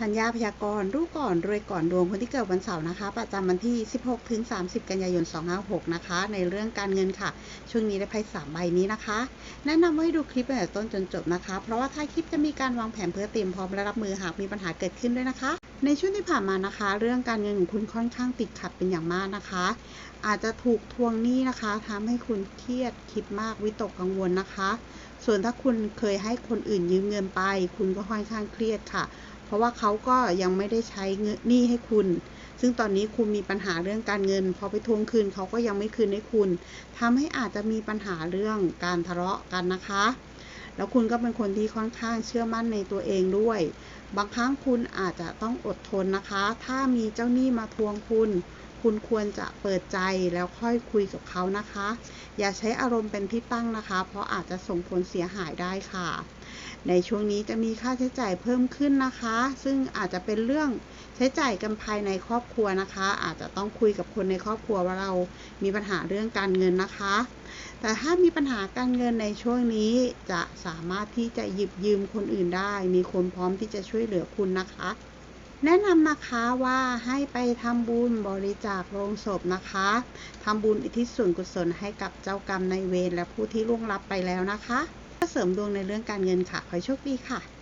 ธัญญาพยากรณ์รู้ก่อนรวยก่อนดวงคนที่เกิดวันเสาร์นะคะ ประจำวันที่ 16 ถึง 30 กันยายน 256 นะคะ ในเรื่องการเงินค่ะ ช่วงนี้ได้ไพ่สามใบนี้นะคะ แนะนำให้ดูคลิปตั้งแต่ต้นจนจบนะคะ เพราะว่าท้ายคลิปจะมีการวางแผนเพื่อเตรียมพร้อมและรับมือหากมีปัญหาเกิดขึ้นด้วยนะคะ ในช่วงที่ผ่านมานะคะ เรื่องการเงินของคุณค่อนข้างติดขัดเป็นอย่างมากนะคะ อาจจะถูกทวงหนี้นะคะทำให้คุณเครียดคิดมากวิตกกังวลนะคะ ส่วนถ้าคุณเคยให้คนอื่นยืมเงินไป คุณก็ค่อนข้างเครียดค่ะ เพราะว่าเขาก็ยังไม่ได้ใช้เงินหนี้ให้คุณ ซึ่งตอนนี้คุณมีปัญหาเรื่องการเงิน พอไปทวงคืนเขาก็ยังไม่คืนให้คุณทำให้อาจจะมีปัญหาเรื่องการทะเลาะกันนะคะ แล้วคุณก็เป็นคนที่ค่อนข้างเชื่อมั่นในตัวเองด้วย บางครั้งคุณอาจจะต้องอดทนนะคะ ถ้ามีเจ้าหนี้มาทวงคุณ คุณควรจะเปิดใจแล้วค่อยคุยกับเขานะคะ อย่าใช้อารมณ์เป็นที่ตั้งนะคะ เพราะอาจจะส่งผลเสียหายได้ค่ะ ในช่วงนี้จะมีค่าใช้จ่ายเพิ่มขึ้นนะคะ ซึ่งอาจจะเป็นเรื่องใช้จ่ายกันภายในครอบครัวนะคะ อาจจะต้องคุยกับคนในครอบครัวว่าเรามีปัญหาเรื่องการเงินนะคะ แต่ถ้ามีปัญหาการเงินในช่วงนี้จะสามารถที่จะหยิบยืมคนอื่นได้ มีคนพร้อมที่จะช่วยเหลือคุณนะคะ แนะนำนะคะว่าให้ไปทำบุญบริจาคโรงศพนะคะทำบุญอุทิศส่วนกุศลให้กับเจ้ากรรมนายเวรและผู้ที่ล่วงลับไปแล้วนะคะเพื่อเสริมดวงในเรื่องการเงินค่ะ ขอให้โชคดีค่ะ